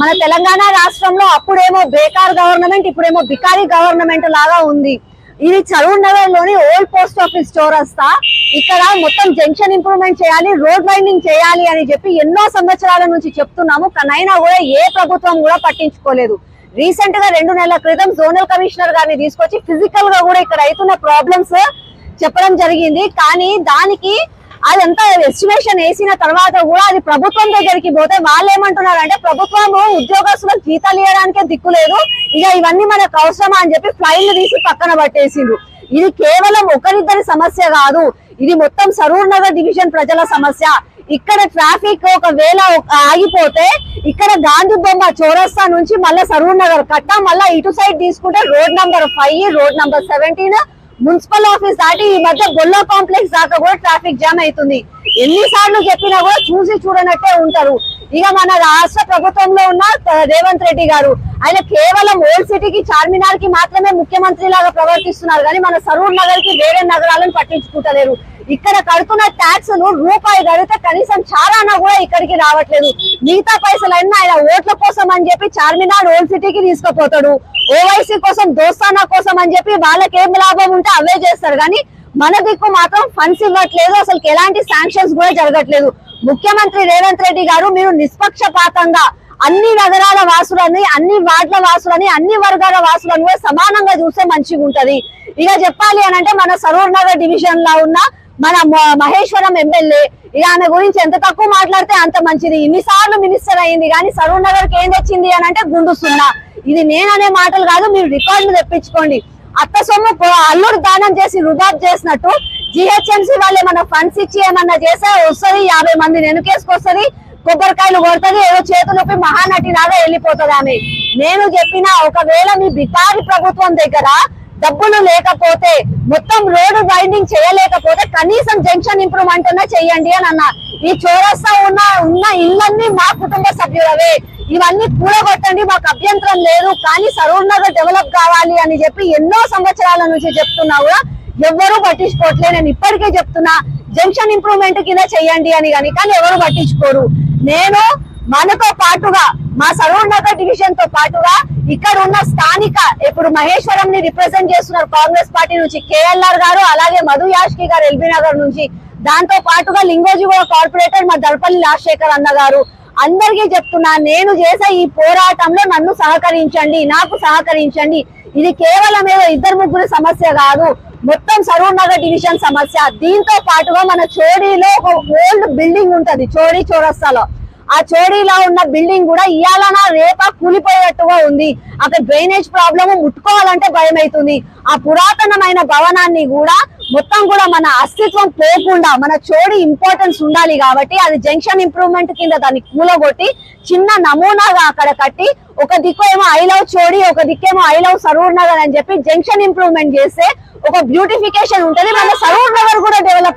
మన తెలంగాణ రాష్ట్రంలో అప్పుడేమో బేకార్ గవర్నమెంట్ ఇప్పుడేమో బికారీ గవర్నమెంట్ లాగా ఉంది. ఇది చరూర్ నగర్లోని ఓల్డ్ పోస్ట్ ఆఫీస్ చౌరస్తా. ఇక్కడ మొత్తం జంక్షన్ ఇంప్రూవ్మెంట్ చేయాలి రోడ్ వైండింగ్ చేయాలి అని చెప్పి ఎన్నో సంవత్సరాల నుంచి చెప్తున్నాము. కానీ కూడా ఏ ప్రభుత్వం కూడా పట్టించుకోలేదు. రీసెంట్గా రెండు నెలల క్రితం జోనల్ కమిషనర్ గారిని తీసుకొచ్చి ఫిజికల్గా కూడా ఇక్కడ అవుతున్న ప్రాబ్లమ్స్ చెప్పడం జరిగింది. కానీ దానికి అదంతా ఎస్టిమేషన్ వేసిన తర్వాత కూడా అది ప్రభుత్వం దగ్గరికి పోతే వాళ్ళు ఏమంటున్నారు అంటే ప్రభుత్వం ఉద్యోగస్తులకు జీతాలు ఇవ్వడానికే దిక్కు లేదు. ఇక ఇవన్నీ మనకు అవసరమా? అని చెప్పి ఫ్లైన్ తీసి పక్కన పట్టేసిండ్రు. ఇది కేవలం ఒకరిద్దరి సమస్య కాదు. ఇది మొత్తం సరూర్ నగర్ డివిజన్ ప్రజల సమస్య. ఇక్కడ ట్రాఫిక్ ఒకవేళ ఆగిపోతే ఇక్కడ గాంధీ బొమ్మ చౌరస్తా నుంచి మళ్ళీ సరూర్ నగర్ కట్ట మళ్ళీ ఇటు సైడ్ తీసుకుంటే road number five road number seventeen municipal office దాటి ఈ మధ్య గొల్లో కాంప్లెక్స్ దాకా కూడా ట్రాఫిక్ జామ్ అవుతుంది. ఎన్నిసార్లు చెప్పినా కూడా చూసి చూడనట్టే ఉంటారు. ఇక మన రాష్ట్ర ప్రభుత్వంలో ఉన్న రేవంత్ రెడ్డి గారు ఆయన కేవలం ఓల్డ్ సిటీకి చార్మినార్కి మాత్రమే ముఖ్యమంత్రి లాగా ప్రవర్తిస్తున్నారు. కానీ మన సరూర్ నగర్కి వేరే నగరాలను పట్టించుకుంటలేరు. ఇక్కడ కడుతున్న ట్యాక్స్ రూపాయి కడితే కనీసం చారానా కూడా ఇక్కడికి రావట్లేదు. మిగతా పైసలన్నీ ఆయన ఓట్ల కోసం అని చెప్పి చార్మినార్ ఓల్డ్ సిటీకి తీసుకుపోతాడు. ఓవైసీ కోసం దోస్తానా కోసం అని చెప్పి వాళ్ళకి ఏం లాభం ఉంటే అవే చేస్తారు. కానీ మన దిక్కు మాత్రం ఫండ్స్ ఇవ్వట్లేదు. అసలు ఎలాంటి శాంక్షన్స్ కూడా జరగట్లేదు. ముఖ్యమంత్రి రేవంత్ రెడ్డి గారు మీరు నిష్పక్షపాతంగా అన్ని నగరాల వాసులని అన్ని వార్డుల వాసులని అన్ని వర్గాల వాసులను సమానంగా చూస్తే మంచిగా ఉంటది. ఇక చెప్పాలి అని అంటే మన సరూర్ నగర్ డివిజన్లో ఉన్న మన మహేశ్వరం ఎమ్మెల్యే. ఇక ఆమె గురించి ఎంత తక్కువ మాట్లాడితే అంత మంచిది. ఇన్నిసార్లు మినిస్టర్ అయింది కానీ సరూర్ నగర్కి ఏం తెచ్చింది అని అంటే గుండు సున్నా. ఇది నేననే మాటలు కాదు మీరు రికార్డులు తెప్పించుకోండి. అత్త సొమ్ము అల్లుడు దానం చేసి రుబాబ్ చేసినట్టు. జిహెచ్ఎంసీ వాళ్ళు ఏమన్నా ఫండ్స్ ఇచ్చి ఏమన్నా చేస్తే వస్తుంది యాభై మంది వెనుకేసుకొస్తుంది. కొబ్బరికాయలు కొడుతుంది ఏదో చేతు నొప్పి మహానటి లాగా వెళ్ళిపోతుంది ఆమె నేను చెప్పిన ఒకవేళ మీ బికారి ప్రభుత్వం దగ్గర డబ్బులు లేకపోతే మొత్తం రోడ్డు బైండింగ్ చేయలేకపోతే కనీసం జంక్షన్ ఇంప్రూవ్మెంట్ అన్నా చెయ్యండి అని అన్న. ఈ చోరస్తా ఉన్న ఉన్న ఇళ్ళన్నీ మా కుటుంబ సభ్యులవే. ఇవన్నీ కూడగొట్టండి మాకు అభ్యంతరం లేదు కానీ సరూర్ నగర్ డెవలప్ కావాలి అని చెప్పి ఎన్నో సంవత్సరాల నుంచి చెప్తున్నా కూడా ఎవ్వరూ పట్టించుకోవట్లే. నేను ఇప్పటికే చెప్తున్నా జంక్షన్ ఇంప్రూవ్మెంట్ కింద చెయ్యండి అని కానీ కానీ ఎవరు పట్టించుకోరు. నేను మనతో పాటుగా మా సరూర్ నగర్ డివిజన్తో పాటుగా ఇక్కడ ఉన్న స్థానిక ఇప్పుడు మహేశ్వరం ని రిప్రజెంట్ చేస్తున్నారు కాంగ్రెస్ పార్టీ నుంచి కేఎల్ఆర్ గారు అలాగే మధు యాష్కి గారు ఎల్బీ నగర్ నుంచి. దాంతో పాటుగా లింగోజిగూడ కార్పొరేటర్ మా దళపల్లి రాజశేఖర్ అన్న గారు. అందరికీ చెప్తున్నా నేను చేసే ఈ పోరాటంలో నన్ను సహకరించండి నాకు సహకరించండి. ఇది కేవలం ఏదో ఇద్దరు ముగ్గురు సమస్య కాదు. మొత్తం సరూర్ నగర్ డివిజన్ సమస్య. దీంతో పాటుగా మన చోడీలో ఒక ఓల్డ్ బిల్డింగ్ ఉంటది చోడీ చౌరస్తాలో. ఆ చోడీలో ఉన్న బిల్డింగ్ కూడా ఇయాలనా రేపా కూలిపోయేట్టుగా ఉంది. అక్కడ డ్రైనేజ్ ప్రాబ్లమ్ ముట్టుకోవాలంటే భయం అవుతుంది ఆ పురాతనమైన భవనాన్ని కూడా మొత్తం కూడా మన అస్తిత్వం పోకుండా మన చోడి ఇంపార్టెన్స్ ఉండాలి కాబట్టి అది జంక్షన్ ఇంప్రూవ్మెంట్ కింద దాన్ని కూలగొట్టి చిన్న నమూనాగా అక్కడ కట్టి ఒక దిక్కు ఏమో ఐ లవ్ చోడి ఒక దిక్కేమో ఐ లవ్ సరూర్ నగర్ అని చెప్పి జంక్షన్ ఇంప్రూవ్మెంట్ చేస్తే ఒక బ్యూటిఫికేషన్ ఉంటది. మన సరూర్ నగర్ కూడా డెవలప్